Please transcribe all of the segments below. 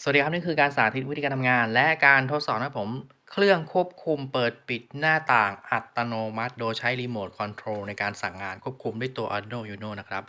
สวัสดีครับ นี่คือการสาธิตวิธีการทำงาน และการทดสอบนะครับผม เครื่องควบคุมเปิดปิดหน้าต่างอัตโนมัติ โดยใช้รีโมทคอนโทรลในการสั่งงานควบคุมด้วยตัว Arduino Uno นะครับ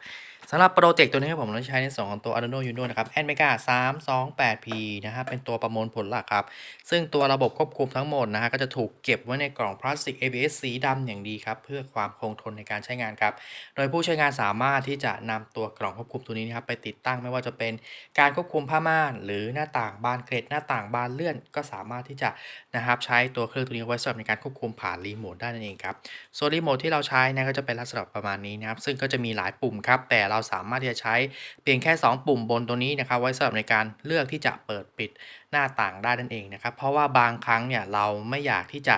สำหรับโปรเจกต์ตัวนี้ผมเราใช้ในส่วนของตัว Arduino Uno นะครับ Nmega 328P นะครับเป็นตัวประมวลผลหลักครับ ซึ่งตัวระบบควบคุมทั้งหมดนะฮะก็จะถูกเก็บไว้ในกล่องพลาสติก ABS สีดำอย่างดีครับ เพื่อความคงทนในการใช้งานครับ โดยผู้ใช้งานสามารถที่จะนำตัวกล่องควบคุมตัวนี้นะครับไปติดตั้งไม่ว่าจะเป็นการควบคุมผ้าม่าน หรือหน้าต่างบานเกล็ดหน้าต่างบานเลื่อนก็สามารถที่จะนะฮะครับใช้ตัวเครื่องตัวนี้ไว้สำหรับในการควบคุมผ่านรีโมทได้นั่นเองครับส่วนรีโมทที่เราใช้นะก็จะเป็นลักษณะประมาณนี้นะครับซึ่งก็จะมีหลายปุ่มครับแต่เราสามารถที่จะใช้เพียงแค่ 2 ปุ่มบนตัวนี้นะครับไว้สำหรับในการเลือกที่จะเปิดปิดหน้าต่างได้นั่นเองนะครับเพราะว่าบางครั้งเนี่ยเราไม่อยากที่จะ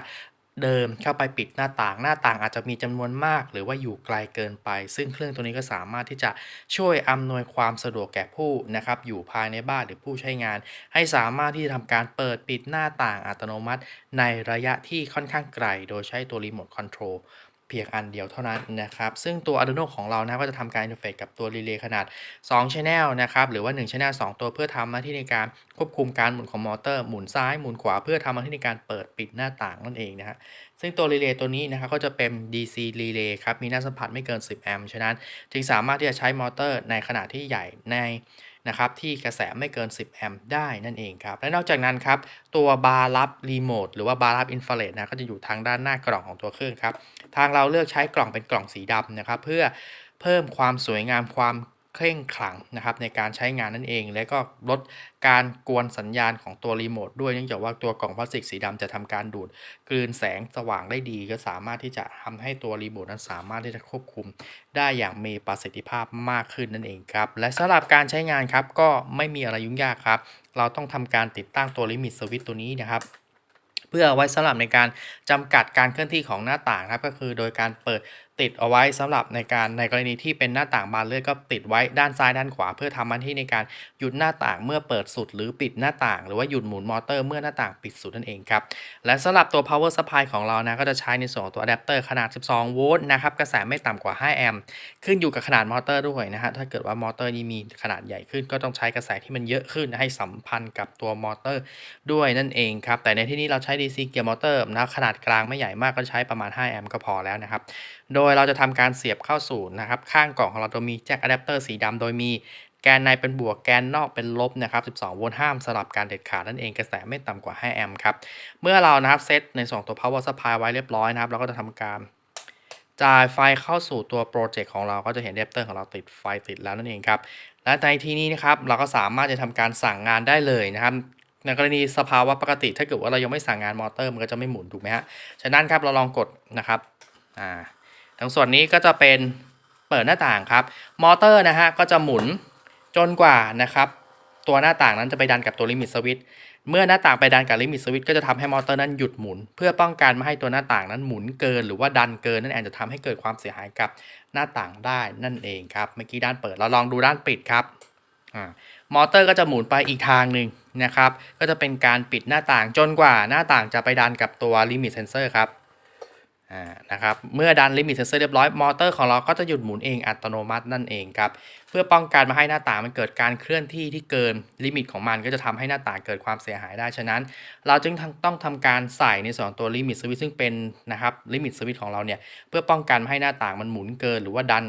เดิมเข้าไปปิดหน้าต่างหน้าต่างอาจจะมีจำนวนมาก หรือว่าอยู่ไกลเกินไป ซึ่งเครื่องตัวนี้ก็สามารถที่จะช่วยอำนวยความสะดวกแก่ผู้นะครับอยู่ภายในบ้านหรือผู้ใช้งาน ให้สามารถที่จะทำการเปิดปิดหน้าต่างอัตโนมัติ ในระยะที่ค่อนข้างไกล โดยใช้ตัวรีโมทคอนโทรล พียงอันเดียวเท่านั้นนะครับ ซึ่งตัว Arduino ของเรานะก็จะทำการอินเทอร์เฟซกับตัวรีเลย์ขนาด 2 Channel นะครับ หรือว่า 1 Channel 2 ตัวเพื่อทำหน้าที่ในการควบคุมการหมุนของมอเตอร์ หมุนซ้ายหมุนขวาเพื่อทำหน้าที่ในการเปิดปิดหน้าต่างนั่นเองนะฮะซึ่งตัวรีเลย์ตัวนี้นะครับก็จะเป็น DC รีเลย์ครับ มีหน้าสัมผัสไม่เกิน 10 แอมป์ฉะนั้น จึงสามารถที่จะใช้มอเตอร์ในขนาดที่ใหญ่ใน นะครับที่กระแสไม่เกิน 10 แอมป์ได้นั่นเองครับ และนอกจากนั้นครับตัวบาร์รับรีโมทหรือว่าบาร์รับอินฟราเรดนะก็จะอยู่ทางด้านหน้ากล่องของตัวเครื่องครับ ทางเราเลือกใช้กล่องเป็นกล่องสีดำนะครับเพื่อเพิ่มความสวยงามความ เคร่งขลังนะครับในการใช้งานนั่นเอง และก็ลดการกวนสัญญาณของตัวรีโมทด้วยเนื่องจากว่าตัวกล่องพลาสติกสีดำจะทำการดูด กลืนแสงสว่างได้ดี ก็สามารถที่จะทำให้ตัวรีโมทนั้นสามารถที่จะควบคุม ได้อย่างมีประสิทธิภาพมากขึ้นนั่นเองครับและสำหรับการใช้งานครับก็ไม่มีอะไรยุ่งยากครับ เราต้องทำการติดตั้งตัวลิมิตสวิตตัวนี้นะครับเพื่อไว้สำหรับในการจำกัดการเคลื่อนที่ของหน้าต่างครับก็คือโดยการเปิดติดเอาไว้สำหรับในการในกรณีที่เป็นหน้าต่างบานเลื่อนก็ติดไว้ด้านซ้ายด้านขวา เพื่อทำหน้าที่ในการหยุดหน้าต่างเมื่อเปิดสุด หรือปิดหน้าต่าง หรือว่าหยุดหมุนมอเตอร์เมื่อหน้าต่างปิดสุดนั่นเองครับและสำหรับตัว power supply ของเรานะก็จะใช้ในส่วนของตัวอะแดปเตอร์ขนาด 12 โวลต์นะครับกระแสไม่ต่ำกว่า 5 แอมป์ขึ้นอยู่กับขนาดมอเตอร์ด้วยนะฮะถ้าเกิดว่ามอเตอร์นี้มีขนาดใหญ่ขึ้น ก็ต้องใช้กระแสที่มันเยอะขึ้นให้สัมพันธ์กับตัวมอเตอร์ด้วยนั่นเองครับแต่ในที่นี้เราใช้ DC เกียร์มอเตอร์นะขนาดกลางไม่ใหญ่มากก็ใช้ประมาณ 5 แอมป์ก็พอแล้วนะครับโดยเราจะทำการเสียบเข้าสู่นะครับ ข้างกล่องของเราจะมีแจ็คอะแดปเตอร์สีดำโดยมีแกนในเป็นบวกแกนนอกเป็นลบนะครับ 12 โวลต์ห้ามสลับการเด็ดขาดนั่นเองกระแสไม่ต่ำกว่า 5 แอมป์ครับ เมื่อเรานะครับเซตในส่วนตัว power supply ไว้เรียบร้อยนะครับ เราก็จะทำการจ่ายไฟเข้าสู่ตัวโปรเจกต์ของเราก็จะเห็นอะแดปเตอร์ของเราติดไฟติดแล้วนั่นเองครับ และในที่นี้นะครับเราก็สามารถจะทำการสั่งงานได้เลยนะครับในกรณีสภาวะปกติถ้าเกิดว่าเรายังไม่สั่งงานมอเตอร์มันก็จะไม่หมุนถูกไหมฮะ ฉะนั้นครับเราลองกดนะครับ อ่า ทั้งส่วนนี้ก็จะเป็นเปิดหน้าต่างครับ มอเตอร์นะฮะก็จะหมุนจนกว่านะครับ ตัวหน้าต่างนั้นจะไปดันกับตัวลิมิตสวิตช์เมื่อหน้าต่างไปดันกับลิมิตสวิตช์ก็จะทำให้มอเตอร์นั้นหยุดหมุน เพื่อป้องกันไม่ให้ตัวหน้าต่างนั้นหมุนเกิน หรือว่าดันเกินนั่นเองจะทำให้เกิดความเสียหายกับหน้าต่างได้นั่นเองครับเมื่อกี้ด้านเปิดเราลองดูด้านปิดครับมอเตอร์ก็จะหมุนไปอีกทางหนึ่งนะครับ ก็จะเป็นการปิดหน้าต่างจนกว่าหน้าต่างจะไปดันกับตัวลิมิตเซนเซอร์ครับ นะครับเมื่อดันลิมิตเซนเซอร์เรียบร้อย มอเตอร์ของเราก็จะหยุดหมุนเองอัตโนมัตินั่นเองครับ เพื่อป้องกันไม่ให้หน้าต่างมันเกิดการเคลื่อนที่ที่เกินลิมิตของมันก็จะทำให้หน้าต่างเกิดความเสียหายได้ ฉะนั้น เราจึงต้องทำการใส่ในส่วนของตัวลิมิตสวิตช์ซึ่งเป็นนะครับลิมิตสวิตช์ของเราเนี่ยเพื่อป้องกันไม่ให้หน้าต่างมันหมุนเกินหรือว่าดัน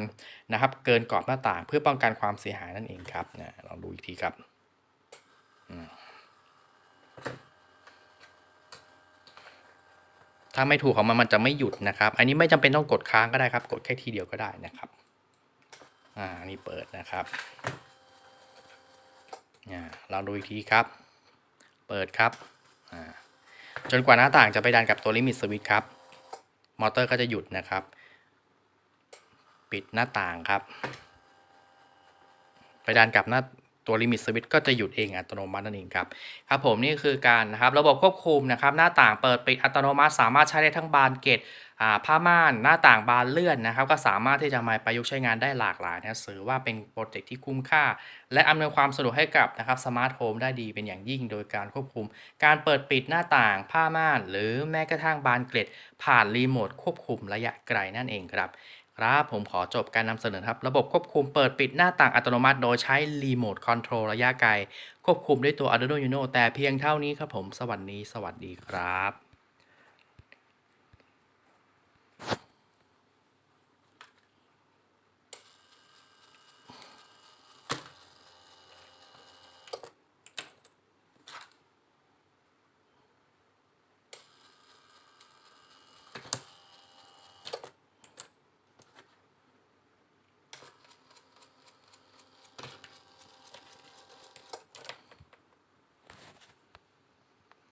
นะครับเกินกรอบหน้าต่าง เพื่อป้องกันความเสียหายนั่นเองครับนะลองดูอีกทีครับอืม ถ้าไม่ถูกของมันมันจะไม่หยุดนะครับ อันนี้ไม่จำเป็นต้องกดค้างก็ได้ครับ กดแค่ทีเดียวก็ได้นะครับ อ่านี่เปิดนะครับอ่าเราดูอีกทีครับ เปิดครับอ่าจนกว่าหน้าต่างจะไปดันกับตัวลิมิตสวิตช์ครับ มอเตอร์ก็จะหยุดนะครับ ปิดหน้าต่างครับ ไปดันกับหน้า ตัวลิมิตสวิตก็จะหยุดเองอัตโนมัตินั่นเองครับครับผมนี่คือการนะครับระบบควบคุมนะครับหน้าต่างเปิดปิดอัตโนมัติสามารถใช้ได้ทั้งบานเกตอ่าผ้าม่านหน้าต่างบานเลื่อนนะครับ ก็สามารถที่จะมาประยุกต์ใช้งานได้หลากหลายนะถือว่าเป็นโปรเจกต์ที่คุ้มค่า และอำนวยความสะดวกให้กับนะครับสมาร์ทโฮมได้ดีเป็นอย่างยิ่ง โดยการควบคุม การเปิดปิดหน้าต่างผ้าม่าน หรือแม้กระทั่งบานเกล็ดผ่านรีโมทควบคุมระยะไกลนั่นเองครับ ครับผมขอจบการนำเสนอครับ ระบบควบคุมเปิดปิดหน้าต่างอัตโนมัติโดยใช้รีโมทคอนโทรลระยะไกล ควบคุมด้วยตัว Arduino Uno แต่เพียงเท่านี้ครับผม สวัสดี สวัสดีครับ